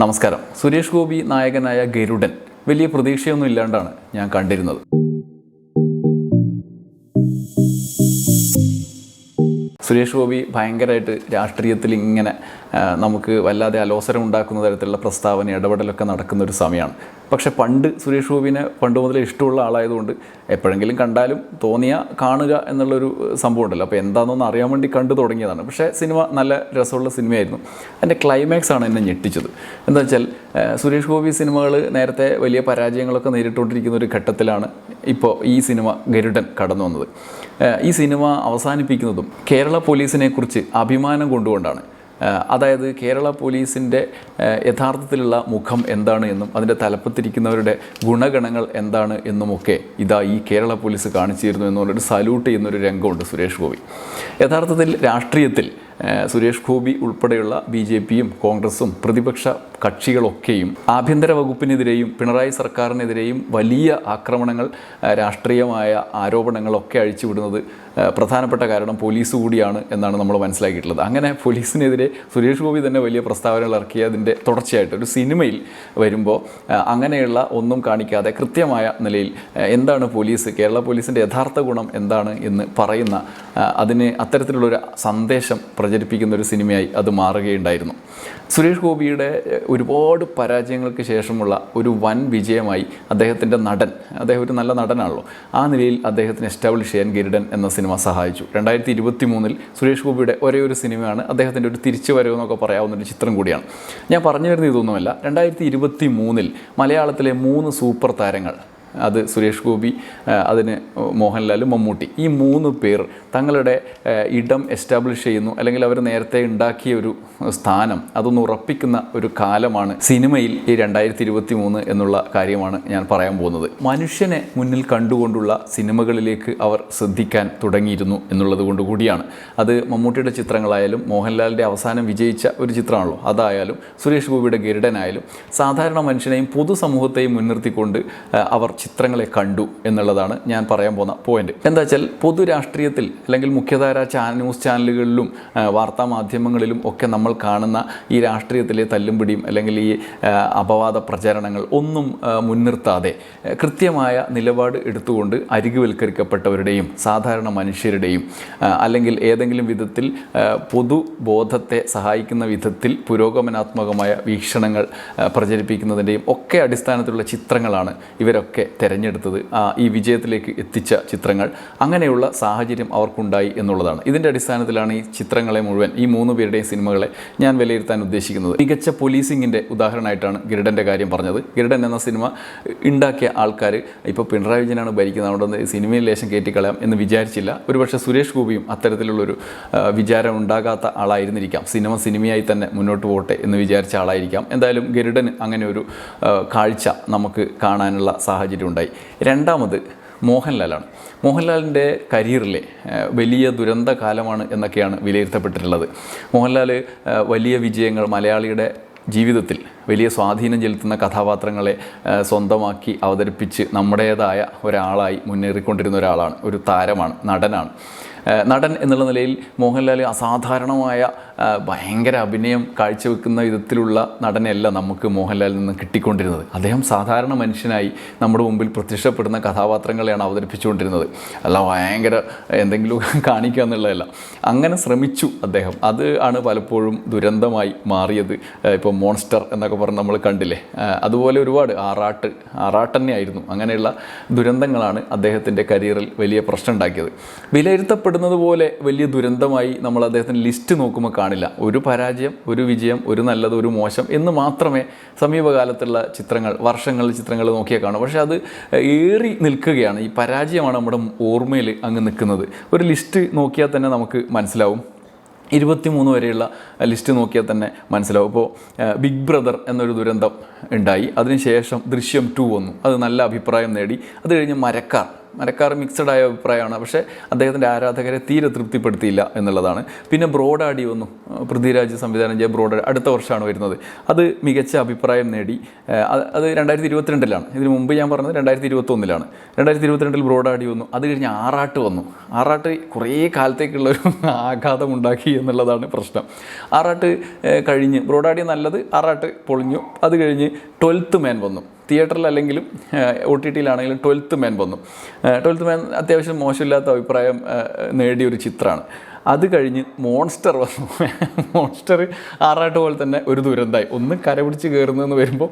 നമസ്കാരം. സുരേഷ് ഗോപി നായകനായ ഗരുഡൻ. വലിയ പ്രതീക്ഷയൊന്നും ഇല്ലാണ്ടാണ് ഞാൻ കണ്ടിരുന്നത്. സുരേഷ് ഗോപി ഭയങ്കരമായിട്ട് രാഷ്ട്രീയത്തിൽ ഇങ്ങനെ നമുക്ക് വല്ലാതെ അലോസരം ഉണ്ടാക്കുന്ന തരത്തിലുള്ള പ്രസ്താവന ഇടപെടലൊക്കെ നടക്കുന്ന ഒരു സമയമാണ്. പക്ഷെ പണ്ട് സുരേഷ് ഗോപിനെ പണ്ട് മുതലേ ഇഷ്ടമുള്ള ആളായതുകൊണ്ട് എപ്പോഴെങ്കിലും കണ്ടാലും തോന്നിയ കാണുക എന്നുള്ളൊരു സംഭവം ഉണ്ടല്ലോ. അപ്പോൾ എന്താണെന്നൊന്ന് അറിയാൻ വേണ്ടി കണ്ടു തുടങ്ങിയതാണ്. പക്ഷേ സിനിമ നല്ല രസമുള്ള സിനിമയായിരുന്നു. അതിന്റെ ക്ലൈമാക്സ് ആണ് എന്നെ ഞെട്ടിച്ചത്. എന്താ വെച്ചാൽ സുരേഷ് ഗോപി സിനിമകൾ നേരത്തെ വലിയ പരാജയങ്ങളൊക്കെ നേരിട്ടുകൊണ്ടിരിക്കുന്ന ഒരു ഘട്ടത്തിലാണ് ഇപ്പോൾ ഈ സിനിമ ഗരുഡൻ കടന്നു വന്നത് ഈ സിനിമ അവസാനിപ്പിക്കുന്നതും കേരള പോലീസിനെ കുറിച്ച് അഭിമാനം കൊണ്ടുകൊണ്ടാണ്. അതായത് കേരള പോലീസിന്റെ യഥാർത്ഥത്തിലുള്ള മുഖം എന്താണ് എന്നും അതിന്റെ തലപ്പത്തിരിക്കുന്നവരുടെ ഗുണഗണങ്ങൾ എന്താണ് എന്നുമൊക്കെ ഇതാ ഈ കേരള പോലീസ് കാണിച്ചിരുന്നു എന്നുള്ളൊരു സല്യൂട്ട് ചെയ്യുന്നൊരു രംഗമുണ്ട് സുരേഷ് ഗോപി. യഥാർത്ഥത്തിൽ രാഷ്ട്രീയത്തിൽ സുരേഷ് ഗോപി ഉൾപ്പെടെയുള്ള ബി ജെ പിയും കോൺഗ്രസും പ്രതിപക്ഷ കക്ഷികളൊക്കെയും ആഭ്യന്തര വകുപ്പിനെതിരെയും പിണറായി സർക്കാരിനെതിരെയും വലിയ ആക്രമണങ്ങൾ രാഷ്ട്രീയമായ ആരോപണങ്ങളൊക്കെ അഴിച്ചുവിടുന്നത് പ്രധാനപ്പെട്ട കാരണം പോലീസ് കൂടിയാണ് എന്നാണ് നമ്മൾ മനസ്സിലാക്കിയിട്ടുള്ളത്. അങ്ങനെ പോലീസിനെതിരെ സുരേഷ് ഗോപി തന്നെ വലിയ പ്രസ്താവനകൾ ഇറക്കിയതിന്റെ തുടർച്ചയായിട്ട് ഒരു സിനിമയിൽ വരുമ്പോൾ അങ്ങനെയുള്ള ഒന്നും കാണിക്കാതെ കൃത്യമായ നിലയിൽ എന്താണ് പോലീസ് കേരള പോലീസിന്റെ യഥാർത്ഥ ഗുണം എന്താണ് എന്ന് പറയുന്ന അതിന് അത്തരത്തിലുള്ളൊരു സന്ദേശം പ്രചരിപ്പിക്കുന്ന ഒരു സിനിമയായി അത് മാറുകയുണ്ടായിരുന്നു. സുരേഷ് ഗോപിയുടെ ഒരുപാട് പരാജയങ്ങൾക്ക് ശേഷമുള്ള ഒരു വൻ വിജയമായി അദ്ദേഹത്തിന്റെ നടൻ അദ്ദേഹം ഒരു നല്ല നടനാണല്ലോ. ആ നിലയിൽ അദ്ദേഹത്തിന് എസ്റ്റാബ്ലിഷ് ചെയ്യാൻ ഗരുഡൻ എന്ന സിനിമ സഹായിച്ചു. രണ്ടായിരത്തി ഇരുപത്തി മൂന്നിൽ സുരേഷ് ഗോപിയുടെ ഒരേ ഒരു സിനിമയാണ് അദ്ദേഹത്തിന്റെ ഒരു തിരിച്ചു വരവെന്നൊക്കെ പറയാവുന്ന ഒരു ചിത്രം കൂടിയാണ്. ഞാൻ പറഞ്ഞു വരുന്ന ഇതൊന്നുമല്ല. രണ്ടായിരത്തി ഇരുപത്തി മൂന്നിൽ മലയാളത്തിലെ മൂന്ന് സൂപ്പർ താരങ്ങൾ അത് സുരേഷ് ഗോപി അതിന് മോഹൻലാൽ മമ്മൂട്ടി. ഈ മൂന്ന് പേർ തങ്ങളുടെ ഇടം എസ്റ്റാബ്ലിഷ് ചെയ്യുന്നു അല്ലെങ്കിൽ അവർ നേരത്തെ ഉണ്ടാക്കിയ ഒരു സ്ഥാനം അതൊന്ന് ഉറപ്പിക്കുന്ന ഒരു കാലമാണ് സിനിമയിൽ ഈ രണ്ടായിരത്തി ഇരുപത്തി മൂന്ന് എന്നുള്ള കാര്യമാണ് ഞാൻ പറയാൻ പോകുന്നത്. മനുഷ്യനെ മുന്നിൽ കണ്ടുകൊണ്ടുള്ള സിനിമകളിലേക്ക് അവർ ശ്രദ്ധിക്കാൻ തുടങ്ങിയിരുന്നു എന്നുള്ളത് കൊണ്ട് കൂടിയാണ്. അത് മമ്മൂട്ടിയുടെ ചിത്രങ്ങളായാലും മോഹൻലാലിന്റെ അവസാനം വിജയിച്ച ഒരു ചിത്രമാണല്ലോ അതായാലും സുരേഷ് ഗോപിയുടെ ഗരുഡനായാലും സാധാരണ മനുഷ്യനെയും പൊതുസമൂഹത്തെയും മുൻനിർത്തിക്കൊണ്ട് അവർ ചിത്രങ്ങളെ കണ്ടു എന്നുള്ളതാണ് ഞാൻ പറയാൻ പോകുന്ന പോയിന്റ് എന്താ വെച്ചാൽ പൊതു രാഷ്ട്രീയത്തിൽ അല്ലെങ്കിൽ മുഖ്യധാര ന്യൂസ് ചാനലുകളിലും വാർത്താ മാധ്യമങ്ങളിലും ഒക്കെ നമ്മൾ കാണുന്ന ഈ രാഷ്ട്രീയത്തിലെ തല്ലും പിടിയും അല്ലെങ്കിൽ ഈ അപവാദ പ്രചരണങ്ങൾ ഒന്നും മുൻനിർത്താതെ കൃത്യമായ നിലപാട് എടുത്തുകൊണ്ട് അരികുവൽക്കരിക്കപ്പെട്ടവരുടെയും സാധാരണ മനുഷ്യരുടെയും അല്ലെങ്കിൽ ഏതെങ്കിലും വിധത്തിൽ പൊതുബോധത്തെ സഹായിക്കുന്ന വിധത്തിൽ പുരോഗമനാത്മകമായ വീക്ഷണങ്ങൾ പ്രചരിപ്പിക്കുന്നതിന്റെയും ഒക്കെ അടിസ്ഥാനത്തിലുള്ള ചിത്രങ്ങളാണ് ഇവരൊക്കെ തിരഞ്ഞെടുത്തത് ഈ വിജയത്തിലേക്ക് എത്തിച്ച ചിത്രങ്ങൾ അങ്ങനെയുള്ള സാഹചര്യം അവർക്കുണ്ടായി എന്നുള്ളതാണ്. ഇതിന്റെ അടിസ്ഥാനത്തിലാണ് ഈ ചിത്രങ്ങളെ മുഴുവൻ ഈ മൂന്ന് പേരുടെയും സിനിമകളെ ഞാൻ വിലയിരുത്താൻ ഉദ്ദേശിക്കുന്നത്. മികച്ച പോലീസിങ്ങിന്റെ ഉദാഹരണമായിട്ടാണ് ഗരുഡന്റെ കാര്യം പറഞ്ഞത്. ഗരുഡൻ എന്ന സിനിമ ഉണ്ടാക്കിയ ആൾക്കാർ ഇപ്പോൾ പിണറായി വിജയനാണ് ഭരിക്കുന്നത് അതുകൊണ്ട് സിനിമയിൽ ലേശം കയറ്റിക്കളയാം എന്ന് വിചാരിച്ചില്ല. ഒരുപക്ഷെ സുരേഷ് ഗോപിയും അത്തരത്തിലുള്ളൊരു വിചാരം ഉണ്ടാകാത്ത ആളായിരുന്നിരിക്കാം. സിനിമ സിനിമയായി തന്നെ മുന്നോട്ട് പോകട്ടെ എന്ന് വിചാരിച്ച ആളായിരിക്കാം. എന്തായാലും ഗരുഡന് അങ്ങനെ ഒരു കാഴ്ച നമുക്ക് കാണാനുള്ള സാഹചര്യം ഉണ്ടായി രണ്ടാമത് മോഹൻലാലാണ്. മോഹൻലാലിന്റെ കരിയറിലെ വലിയ ദുരന്ത കാലമാണ് എന്നൊക്കെയാണ് വിലയിരുത്തപ്പെട്ടിട്ടുള്ളത്. മോഹൻലാൽ വലിയ വിജയങ്ങൾ മലയാളിയുടെ ജീവിതത്തിൽ വലിയ സ്വാധീനം ചെലുത്തുന്ന കഥാപാത്രങ്ങളെ സ്വന്തമാക്കി അവതരിപ്പിച്ച് നമ്മുടേതായ ഒരാളായി മുന്നേറിക്കൊണ്ടിരുന്ന ഒരാളാണ് ഒരു താരമാണ് നടനാണ്. നടൻ എന്നുള്ള നിലയിൽ മോഹൻലാൽ അസാധാരണമായ ഭയങ്കര അഭിനയം കാഴ്ചവെക്കുന്ന വിധത്തിലുള്ള നടനെയല്ല നമുക്ക് മോഹൻലാലിൽ നിന്ന് കിട്ടിക്കൊണ്ടിരുന്നത്. അദ്ദേഹം സാധാരണ മനുഷ്യനായി നമ്മുടെ മുമ്പിൽ പ്രത്യക്ഷപ്പെടുന്ന കഥാപാത്രങ്ങളെയാണ് അവതരിപ്പിച്ചുകൊണ്ടിരുന്നത്. അല്ല ഭയങ്കര എന്തെങ്കിലും കാണിക്കുക എന്നുള്ളതല്ല. അങ്ങനെ ശ്രമിച്ചു അദ്ദേഹം. അത് ആണ് പലപ്പോഴും ദുരന്തമായി മാറിയത്. ഇപ്പോൾ മോൺസ്റ്റർ എന്നൊക്കെ പറഞ്ഞ് നമ്മൾ കണ്ടില്ലേ? അതുപോലെ ഒരുപാട് ആറാട്ട് ആറാട്ട് തന്നെയായിരുന്നു. അങ്ങനെയുള്ള ദുരന്തങ്ങളാണ് അദ്ദേഹത്തിന്റെ കരിയറിൽ വലിയ പ്രശ്നം ഉണ്ടാക്കിയത്. വിലയിരുത്തപ്പെടുന്നത് പോലെ വലിയ ദുരന്തമായി നമ്മൾ അദ്ദേഹത്തിന്റെ ലിസ്റ്റ് നോക്കുമ്പോൾ കാണില്ല. ഒരു പരാജയം ഒരു വിജയം ഒരു നല്ലത് ഒരു മോശം എന്ന് മാത്രമേ സമീപകാലത്തുള്ള ചിത്രങ്ങൾ വർഷങ്ങളിൽ ചിത്രങ്ങൾ നോക്കിയാൽ കാണും. പക്ഷേ അത് ഏറി നിൽക്കുകയാണ്. ഈ പരാജയമാണ് നമ്മുടെ ഓർമ്മയിൽ അങ്ങ് നിൽക്കുന്നത്. ഒരു ലിസ്റ്റ് നോക്കിയാൽ തന്നെ നമുക്ക് മനസ്സിലാവും. ഇരുപത്തിമൂന്ന് വരെയുള്ള ലിസ്റ്റ് നോക്കിയാൽ തന്നെ മനസ്സിലാവും. ഇപ്പോൾ ബിഗ് ബ്രദർ എന്നൊരു ദുരന്തം ഉണ്ടായി. അതിനുശേഷം ദൃശ്യം ടു വന്നു. അത് നല്ല അഭിപ്രായം നേടി. അത് കഴിഞ്ഞ് മരക്കാർ. മരക്കാർ മിക്സഡ് ആയ അഭിപ്രായമാണ്. പക്ഷേ അദ്ദേഹത്തിന്റെ ആരാധകരെ തീരെ തൃപ്തിപ്പെടുത്തിയില്ല എന്നുള്ളതാണ്. പിന്നെ ബ്രോഡാടി വന്നു. പൃഥ്വിരാജ് സംവിധാനം ചെയ്ത ബ്രോഡാഡി അടുത്ത വർഷമാണ് വരുന്നത്. അത് മികച്ച അഭിപ്രായം നേടി. അത് രണ്ടായിരത്തി ഇരുപത്തിരണ്ടിലാണ് ഇതിന് മുമ്പ് ഞാൻ പറഞ്ഞത് രണ്ടായിരത്തി ഇരുപത്തൊന്നിലാണ് രണ്ടായിരത്തി ഇരുപത്തിരണ്ടിൽ ബ്രോഡാടി വന്നു. അത് കഴിഞ്ഞ് ആറാട്ട് വന്നു. ആറാട്ട് കുറേ കാലത്തേക്കുള്ളൊരു ആഘാതം ഉണ്ടാക്കി എന്നുള്ളതാണ് പ്രശ്നം. ആറാട്ട് കഴിഞ്ഞ് ബ്രോഡാഡി നല്ലത് ആറാട്ട് പൊളിഞ്ഞു. അത് കഴിഞ്ഞ് ട്വൽത്ത് മാൻ വന്നു. തിയേറ്ററിൽ അല്ലെങ്കിലും ഒ ടി ടിയിലാണെങ്കിലും ട്വൽത്ത് മാൻ വന്നു. ട്വൽത്ത് മാൻ അത്യാവശ്യം മോശമില്ലാത്ത അഭിപ്രായം നേടിയ ഒരു ചിത്രമാണ്. അത് കഴിഞ്ഞ് മോൺസ്റ്റർ വന്നു. മോൺസ്റ്റർ ആറാട്ട് പോലെ തന്നെ ഒരു ദുരന്തമായി ഒന്ന് കരപിടിച്ച് കയറുന്നതെന്ന് വരുമ്പോൾ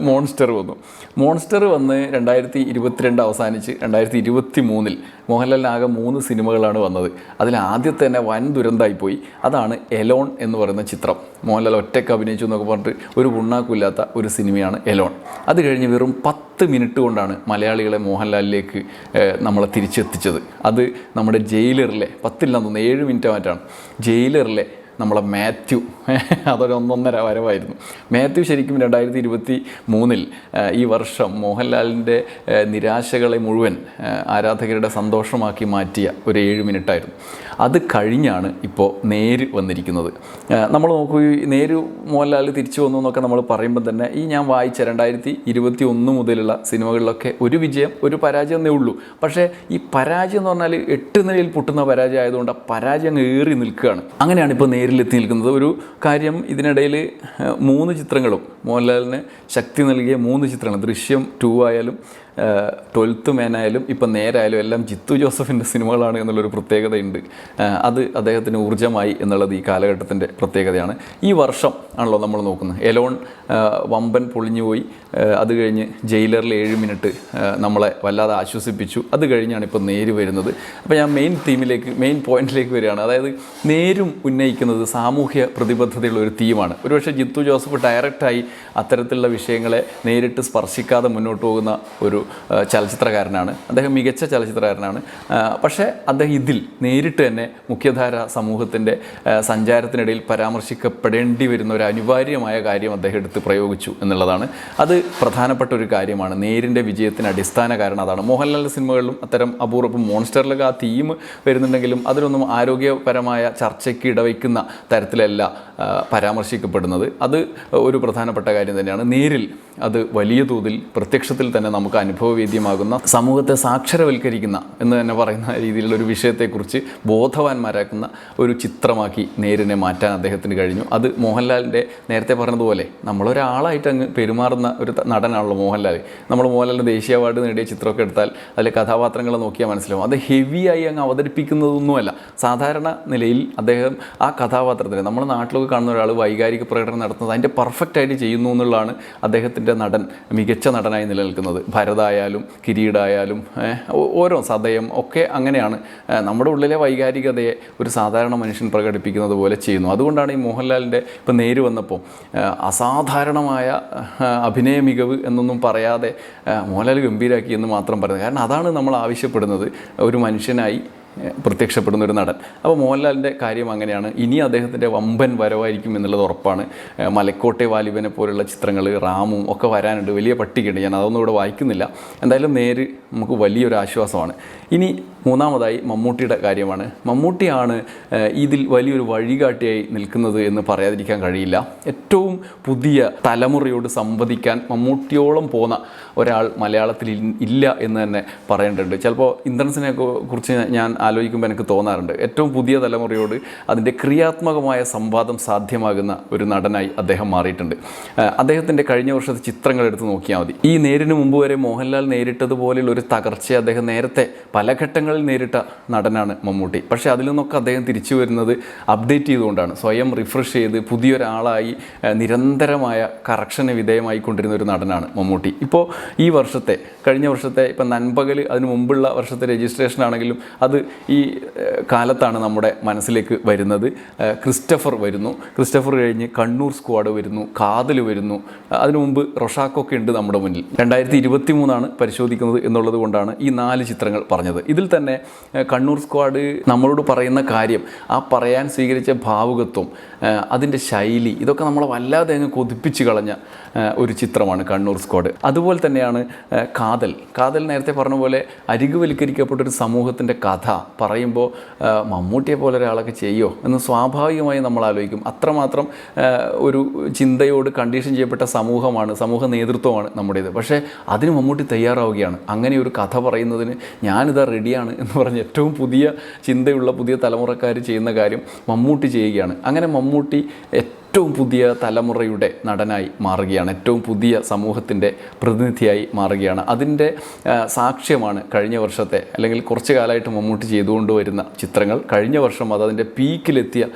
മോൺസ്റ്റർ വന്നു. മോൺസ്റ്റർ വന്ന് രണ്ടായിരത്തി ഇരുപത്തിരണ്ട് അവസാനിച്ച് രണ്ടായിരത്തി ഇരുപത്തി മൂന്നിൽ മോഹൻലാലിന് ആകെ മൂന്ന് സിനിമകളാണ് വന്നത്. അതിൽ ആദ്യത്തെ തന്നെ വൻ ദുരന്തമായിപ്പോയി. അതാണ് എലോൺ എന്ന് പറയുന്ന ചിത്രം. മോഹൻലാൽ ഒറ്റയ്ക്ക് അഭിനയിച്ചു എന്നൊക്കെ പറഞ്ഞിട്ട് ഒരു ഉണ്ണാക്കില്ലാത്ത ഒരു സിനിമയാണ് എലോൺ. അത് കഴിഞ്ഞ് വെറും പത്ത് മിനിറ്റ് കൊണ്ടാണ് മലയാളികളെ മോഹൻലാലിലേക്ക് നമ്മളെ തിരിച്ചെത്തിച്ചത്. അത് നമ്മുടെ ജയിലറിലെ പത്തില്ലെന്ന് തോന്നുന്നു ഏഴ് മിനിറ്റ് മാറ്റാണ്. ജയിലറിലെ നമ്മളെ മാത്യു. അതൊരു ഒന്നൊന്നര വരവായിരുന്നു. മാത്യു ശരിക്കും രണ്ടായിരത്തി ഇരുപത്തി മൂന്നിൽ ഈ വർഷം മോഹൻലാലിന്റെ നിരാശകളെ മുഴുവൻ ആരാധകരുടെ സന്തോഷമാക്കി മാറ്റിയ ഒരു ഏഴ് മിനിറ്റായിരുന്നു. അത് കഴിഞ്ഞാണ് ഇപ്പോൾ നേര് വന്നിരിക്കുന്നത്. നമ്മൾ നോക്കൂ നേര് മോഹൻലാൽ തിരിച്ചു വന്നു എന്നൊക്കെ നമ്മൾ പറയുമ്പോൾ തന്നെ ഈ ഞാൻ വായിച്ച രണ്ടായിരത്തി ഇരുപത്തി ഒന്ന് മുതലുള്ള സിനിമകളിലൊക്കെ ഒരു വിജയം ഒരു പരാജയം എന്നേ ഉള്ളൂ. പക്ഷേ ഈ പരാജയം എന്ന് പറഞ്ഞാൽ എട്ട് നിലയിൽ പൊട്ടുന്ന പരാജയം ആയതുകൊണ്ട് പരാജയം ഏറി നിൽക്കുകയാണ്. അങ്ങനെയാണ് ഇപ്പോൾ നേരിലെത്തി നിൽക്കുന്നത് ഒരു കാര്യം ഇതിനിടയിൽ മൂന്ന് ചിത്രങ്ങളും മോഹൻലാലിന് ശക്തി നൽകിയ മൂന്ന് ചിത്രങ്ങൾ ദൃശ്യം ടു ആയാലും ട്വൽത്ത് മേനായാലും ഇപ്പം നേരായാലും എല്ലാം ജിത്തു ജോസഫിന്റെ സിനിമകളാണ് എന്നുള്ളൊരു പ്രത്യേകതയുണ്ട്. അത് അദ്ദേഹത്തിന് ഊർജമായി എന്നുള്ളത് ഈ കാലഘട്ടത്തിന്റെ പ്രത്യേകതയാണ്. ഈ വർഷം ആണല്ലോ നമ്മൾ നോക്കുന്നത്. എലോൺ വമ്പൻ പൊളിഞ്ഞുപോയി അത് കഴിഞ്ഞ് ജയിലറിൽ ഏഴ് മിനിറ്റ് നമ്മളെ വല്ലാതെ ആശ്വസിപ്പിച്ചു. അത് കഴിഞ്ഞാണ് ഇപ്പോൾ നേര് വരുന്നത്. അപ്പോൾ ഞാൻ മെയിൻ തീമിലേക്ക് മെയിൻ പോയിന്റിലേക്ക് വരികയാണ്. അതായത് നേരും ഉന്നയിക്കുന്നത് സാമൂഹ്യ പ്രതിബദ്ധതയുള്ള ഒരു തീമാണ് ഒരുപക്ഷെ ജിത്തു ജോസഫ് ഡയറക്റ്റായി അത്തരത്തിലുള്ള വിഷയങ്ങളെ നേരിട്ട് സ്പർശിക്കാതെ മുന്നോട്ട് പോകുന്ന ഒരു ചലച്ചിത്രകാരനാണ്. അദ്ദേഹം മികച്ച ചലച്ചിത്രകാരനാണ്. പക്ഷേ അദ്ദേഹം ഇതിൽ നേരിട്ട് തന്നെ മുഖ്യധാര സമൂഹത്തിന്റെ സഞ്ചാരത്തിനിടയിൽ പരാമർശിക്കപ്പെടേണ്ടി വരുന്ന ഒരു അനിവാര്യമായ കാര്യം അദ്ദേഹം എടുത്ത് പ്രയോഗിച്ചു എന്നുള്ളതാണ്. അത് പ്രധാനപ്പെട്ട ഒരു കാര്യമാണ്. നേരിന്റെ വിജയത്തിന് അടിസ്ഥാന കാരണം അതാണ്. മോഹൻലാലിന്റെ സിനിമകളിലും അത്തരം അപൂർവം മോൺസ്റ്ററിലൊക്കെ ആ തീം വരുന്നുണ്ടെങ്കിലും അതിലൊന്നും ആരോഗ്യപരമായ ചർച്ചയ്ക്ക് ഇടവയ്ക്കുന്ന തരത്തിലല്ല പരാമർശിക്കപ്പെടുന്നത്. അത് ഒരു പ്രധാനപ്പെട്ട കാര്യം തന്നെയാണ്. നേരിൽ അത് വലിയ തോതിൽ പ്രത്യക്ഷത്തിൽ തന്നെ നമുക്ക് അനുഭവവേദ്യമാകുന്ന സമൂഹത്തെ സാക്ഷരവൽക്കരിക്കുന്ന എന്ന് തന്നെ പറയുന്ന രീതിയിലുള്ള ഒരു വിഷയത്തെക്കുറിച്ച് ബോധവാന്മാരാക്കുന്ന ഒരു ചിത്രമാക്കി നേരിനെ മാറ്റാൻ അദ്ദേഹത്തിന് കഴിഞ്ഞു. അത് മോഹൻലാലിന്റെ നേരത്തെ പറഞ്ഞതുപോലെ നമ്മളൊരാളായിട്ട് അങ്ങ് പെരുമാറുന്ന ഒരു നടനാണല്ലോ മോഹൻലാൽ. നമ്മൾ മോഹൻലാലിന്റെ ദേശീയ അവാർഡ് നേടിയ ചിത്രമൊക്കെ എടുത്താൽ അതിലെ കഥാപാത്രങ്ങളെ നോക്കിയാൽ മനസ്സിലാവും. അത് ഹെവിയായി അങ്ങ് അവതരിപ്പിക്കുന്നതൊന്നുമല്ല. സാധാരണ നിലയിൽ അദ്ദേഹം ആ കഥാപാത്രത്തിന് നമ്മൾ നാട്ടിലൊക്കെ കാണുന്ന ഒരാൾ വൈകാരിക പ്രകടനം നടത്തുന്നത് അതിന്റെ പെർഫെക്റ്റായിട്ട് ചെയ്യുന്നു എന്നുള്ളതാണ് അദ്ദേഹത്തിന്റെ നടൻ മികച്ച നടനായി നിലനിൽക്കുന്നത്. ഭരതായാലും കിരീടായാലും ഓരോ സതയം ഒക്കെ അങ്ങനെയാണ്. നമ്മുടെ ഉള്ളിലെ വൈകാരികതയെ ഒരു സാധാരണ മനുഷ്യൻ പ്രകടിപ്പിക്കുന്നത് പോലെ ചെയ്യുന്നു. അതുകൊണ്ടാണ് ഈ മോഹൻലാലിന്റെ ഇപ്പം നേര് വന്നപ്പോൾ അസാധാരണമായ അഭിനയ മികവ് എന്നൊന്നും പറയാതെ മോഹൻലാൽ ഗംഭീരാക്കി എന്ന് മാത്രം പറയുന്നത്. കാരണം അതാണ് നമ്മൾ ആവശ്യപ്പെടുന്നത്. ഒരു മനുഷ്യനായി പ്രത്യക്ഷപ്പെടുന്ന ഒരു നടൻ. അപ്പോൾ മോഹൻലാലിന്റെ കാര്യം അങ്ങനെയാണ്. ഇനി അദ്ദേഹത്തിന്റെ വമ്പൻ വരവായിരിക്കും എന്നുള്ളത് ഉറപ്പാണ്. മലക്കോട്ടെ വാലിബനെ പോലുള്ള ചിത്രങ്ങൾ റാമും ഒക്കെ വരാനുണ്ട്. വലിയ പട്ടികയുണ്ട്. ഞാൻ അതൊന്നും ഇവിടെ വായിക്കുന്നില്ല. എന്തായാലും നേര് നമുക്ക് വലിയൊരു ആശ്വാസമാണ്. ഇനി മൂന്നാമതായി മമ്മൂട്ടിയുടെ കാര്യമാണ്. മമ്മൂട്ടിയാണ് ഇതിൽ വലിയൊരു വഴികാട്ടിയായി നിൽക്കുന്നത് എന്ന് പറയാതിരിക്കാൻ കഴിയില്ല. ഏറ്റവും പുതിയ തലമുറയോട് സംവദിക്കാൻ മമ്മൂട്ടിയോളം പോന്ന ഒരാൾ മലയാളത്തിൽ ഇല്ല എന്ന് തന്നെ പറയേണ്ടതുണ്ട്. ചിലപ്പോൾ ഇന്ധനസിനെ കുറിച്ച് ഞാൻ ആലോചിക്കുമ്പോൾ എനിക്ക് തോന്നാറുണ്ട്. ഏറ്റവും പുതിയ തലമുറയോട് അതിന്റെ ക്രിയാത്മകമായ സംവാദം സാധ്യമാകുന്ന ഒരു നടനായി അദ്ദേഹം മാറിയിട്ടുണ്ട്. അദ്ദേഹത്തിന്റെ കഴിഞ്ഞ വർഷത്തെ ചിത്രങ്ങൾ എടുത്ത് നോക്കിയാൽ മതി. ഈ നേരിന് മുമ്പ് വരെ മോഹൻലാൽ നേരിട്ടതുപോലെയുള്ള ഒരു തകർച്ചയെ അദ്ദേഹം നേരത്തെ പല ഘട്ടങ്ങളിൽ നേരിട്ട നടനാണ് മമ്മൂട്ടി. പക്ഷേ അതിൽ നിന്നൊക്കെ അദ്ദേഹം തിരിച്ചു വരുന്നത് അപ്ഡേറ്റ് ചെയ്തുകൊണ്ടാണ്. സ്വയം റിഫ്രഷ് ചെയ്ത് പുതിയൊരാളായി നിരന്തരമായ കറക്ഷന് വിധേയമായിക്കൊണ്ടിരുന്ന ഒരു നടനാണ് മമ്മൂട്ടി. ഇപ്പോൾ ഈ വർഷത്തെ കഴിഞ്ഞ വർഷത്തെ ഇപ്പം നൻപകൽ അതിന് മുമ്പുള്ള വർഷത്തെ രജിസ്ട്രേഷൻ ആണെങ്കിലും അത് ഈ കാലത്താണ് നമ്മുടെ മനസ്സിലേക്ക് വരുന്നത്. ക്രിസ്റ്റഫർ വരുന്നു. ക്രിസ്റ്റഫർ കഴിഞ്ഞ് കണ്ണൂർ സ്ക്വാഡ് വരുന്നു കാതൽ വരുന്നു. അതിനു മുമ്പ് റൊഷാക്കൊക്കെ ഉണ്ട് നമ്മുടെ മുന്നിൽ. രണ്ടായിരത്തി ഇരുപത്തി മൂന്നാണ് പരിശോധിക്കുന്നത് എന്നുള്ളത് കൊണ്ടാണ് ഈ നാല് ചിത്രങ്ങൾ പറഞ്ഞത്. ഇതിൽ തന്നെ തന്നെ കണ്ണൂർ സ്ക്വാഡ് നമ്മളോട് പറയുന്ന കാര്യം ആ പറയാൻ സ്വീകരിച്ച ഭാവുകത്വം അതിന്റെ ശൈലി ഇതൊക്കെ നമ്മളെ വല്ലാതെ അങ്ങ് കൊതിപ്പിച്ച് കളഞ്ഞ ഒരു ചിത്രമാണ് കണ്ണൂർ സ്ക്വാഡ്. അതുപോലെ തന്നെയാണ് കാതൽ. കാതൽ നേരത്തെ പറഞ്ഞ പോലെ അരികുവൽക്കരിക്കപ്പെട്ടൊരു സമൂഹത്തിന്റെ കഥ പറയുമ്പോൾ മമ്മൂട്ടിയെ പോലെ ഒരാളൊക്കെ ചെയ്യോ എന്ന് സ്വാഭാവികമായി നമ്മൾ ആലോചിക്കും. അത്രമാത്രം ഒരു ചിന്തയോട് കണ്ടീഷൻ ചെയ്യപ്പെട്ട സമൂഹമാണ് സമൂഹ നേതൃത്വമാണ് നമ്മുടേത്. പക്ഷേ അതിന് മമ്മൂട്ടി തയ്യാറാവുകയാണ്. അങ്ങനെ ഒരു കഥ പറയുന്നതിന് ഞാനിതാ റെഡിയാണ് എന്ന് പറഞ്ഞ് ഏറ്റവും പുതിയ ചിന്തയുള്ള പുതിയ തലമുറക്കാർ ചെയ്യുന്ന കാര്യം മമ്മൂട്ടി ചെയ്യുകയാണ്. അങ്ങനെ മമ്മൂട്ടി ഏറ്റവും പുതിയ തലമുറയുടെ നടനായി മാറുകയാണ്. ഏറ്റവും പുതിയ സമൂഹത്തിന്റെ പ്രതിനിധിയായി മാറുകയാണ്. അതിന്റെ സാക്ഷ്യമാണ് കഴിഞ്ഞ വർഷത്തെ അല്ലെങ്കിൽ കുറച്ച് കാലമായിട്ട് മമ്മൂട്ടി ചെയ്തുകൊണ്ട് വരുന്ന ചിത്രങ്ങൾ. കഴിഞ്ഞ വർഷം അത് അതിന്റെ പീക്കിലെത്തിയ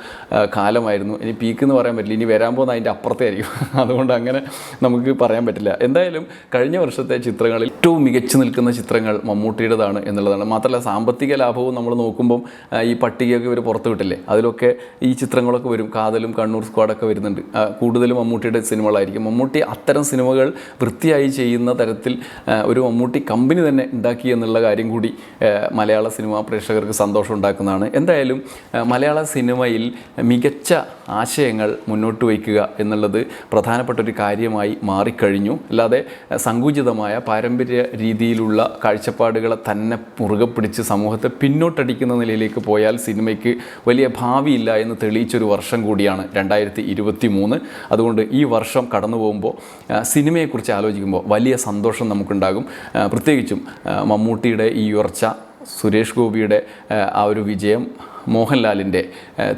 കാലമായിരുന്നു. ഇനി പീക്ക് എന്ന് പറയാൻ പറ്റില്ല. ഇനി വരാൻ പോകുന്ന അതിന്റെ അപ്പുറത്തായിരിക്കും. അതുകൊണ്ട് അങ്ങനെ നമുക്ക് പറയാൻ പറ്റില്ല. എന്തായാലും കഴിഞ്ഞ വർഷത്തെ ചിത്രങ്ങളിൽ ഏറ്റവും മികച്ചു നിൽക്കുന്ന ചിത്രങ്ങൾ മമ്മൂട്ടിയുടേതാണ് എന്നുള്ളതാണ്. മാത്രമല്ല സാമ്പത്തിക ലാഭവും നമ്മൾ നോക്കുമ്പം ഈ പട്ടികയൊക്കെ ഇവർ പുറത്തു വിട്ടില്ലേ? അതിലൊക്കെ ഈ ചിത്രങ്ങളൊക്കെ വരും. കാതലും കണ്ണൂർ സ്ക്വാഡൊക്കെ വരുന്നുണ്ട്. കൂടുതലും മമ്മൂട്ടിയുടെ സിനിമകളായിരിക്കും. മമ്മൂട്ടി അത്തരം സിനിമകൾ വൃത്തിയായി ചെയ്യുന്ന തരത്തിൽ ഒരു മമ്മൂട്ടി കമ്പനി തന്നെ ഉണ്ടാക്കി എന്നുള്ള കാര്യം കൂടി മലയാള സിനിമ പ്രേക്ഷകർക്ക് സന്തോഷം ഉണ്ടാക്കുന്നതാണ്. എന്തായാലും മലയാള സിനിമയിൽ മികച്ച ആശയങ്ങൾ മുന്നോട്ട് വയ്ക്കുക എന്നുള്ളത് പ്രധാനപ്പെട്ട ഒരു കാര്യമായി മാറിക്കഴിഞ്ഞു. അല്ലാതെ സങ്കുചിതമായ പാരമ്പര്യ രീതിയിലുള്ള കാഴ്ചപ്പാടുകളെ തന്നെ മുറുകെ പിടിച്ച് സമൂഹത്തെ പിന്നോട്ടടിക്കുന്ന നിലയിലേക്ക് പോയാൽ സിനിമയ്ക്ക് വലിയ ഭാവിയില്ല എന്ന് തെളിയിച്ചൊരു വർഷം കൂടിയാണ് രണ്ടായിരത്തി ഇരുപത്തി മൂന്ന് അതുകൊണ്ട് ഈ വർഷം കടന്നു പോകുമ്പോൾ സിനിമയെക്കുറിച്ച് ആലോചിക്കുമ്പോൾ വലിയ സന്തോഷം നമുക്കുണ്ടാകും. പ്രത്യേകിച്ചും മമ്മൂട്ടിയുടെ ഈ ഉയർച്ച സുരേഷ് ഗോപിയുടെ ആ ഒരു വിജയം മോഹൻലാലിന്റെ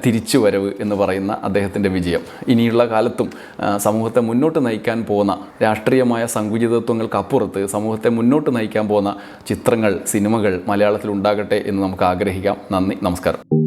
തിരിച്ചുവരവ് എന്ന് പറയുന്ന അദ്ദേഹത്തിന്റെ വിജയം. ഇനിയുള്ള കാലത്തും സമൂഹത്തെ മുന്നോട്ട് നയിക്കാൻ പോകുന്ന രാഷ്ട്രീയമായ സങ്കുചിതത്വങ്ങൾക്കപ്പുറത്ത് സമൂഹത്തെ മുന്നോട്ട് നയിക്കാൻ പോകുന്ന ചിത്രങ്ങൾ സിനിമകൾ മലയാളത്തിൽ ഉണ്ടാകട്ടെ എന്ന് നമുക്ക് ആഗ്രഹിക്കാം. നന്ദി നമസ്കാരം.